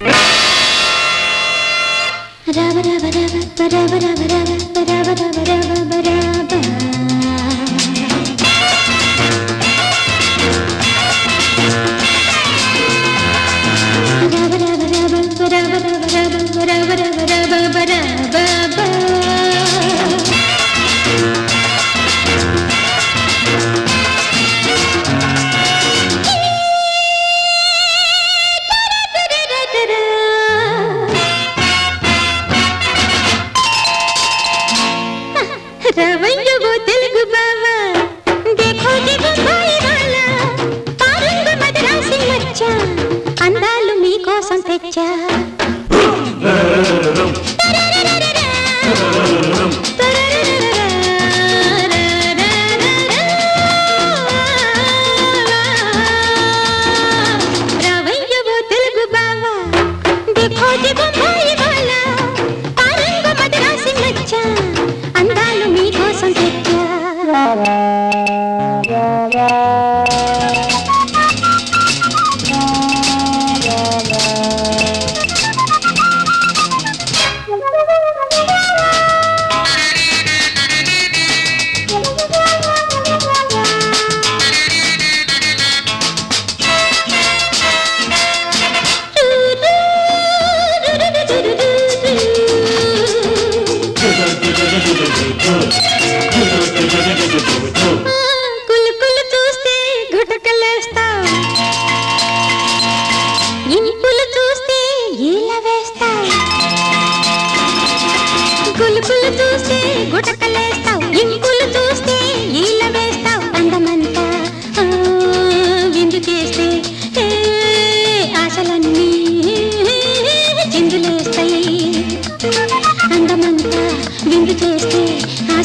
ba da ba da ba da ba da ba da ba da ba da ba da ba da ba da la la la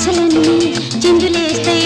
చలని చిందులేస్తే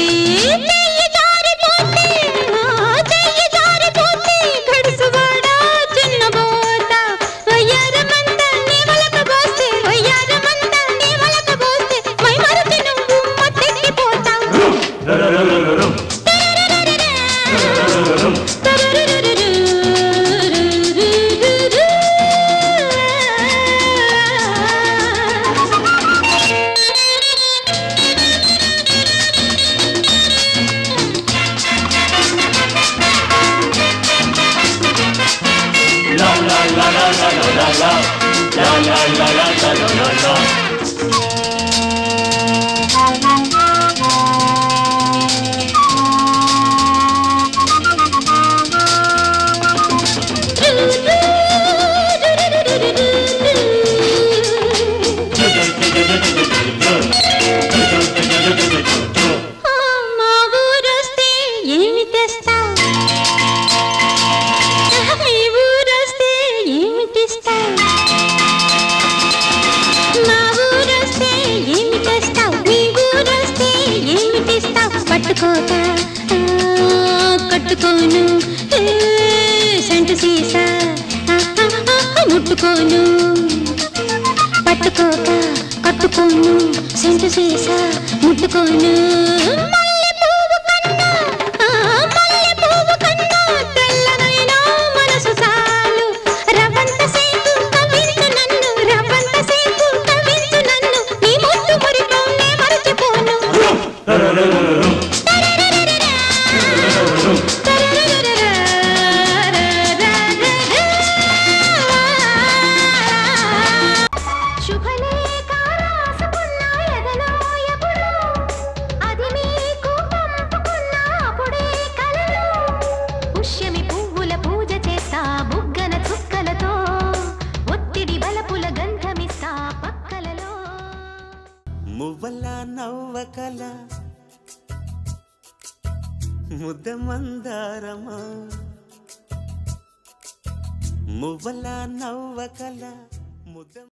lay lay lay lay lay కట్టుకోక కట్టుకోను. Scent సీసా. ముట్టుకోను. పట్టుకోక కట్టుకోను. Scent సీసా ముట్టుకోను. కల నవ్వ కల. ముద్ద మందారమా? మువ్వల నవ్వ కల. ముద్ద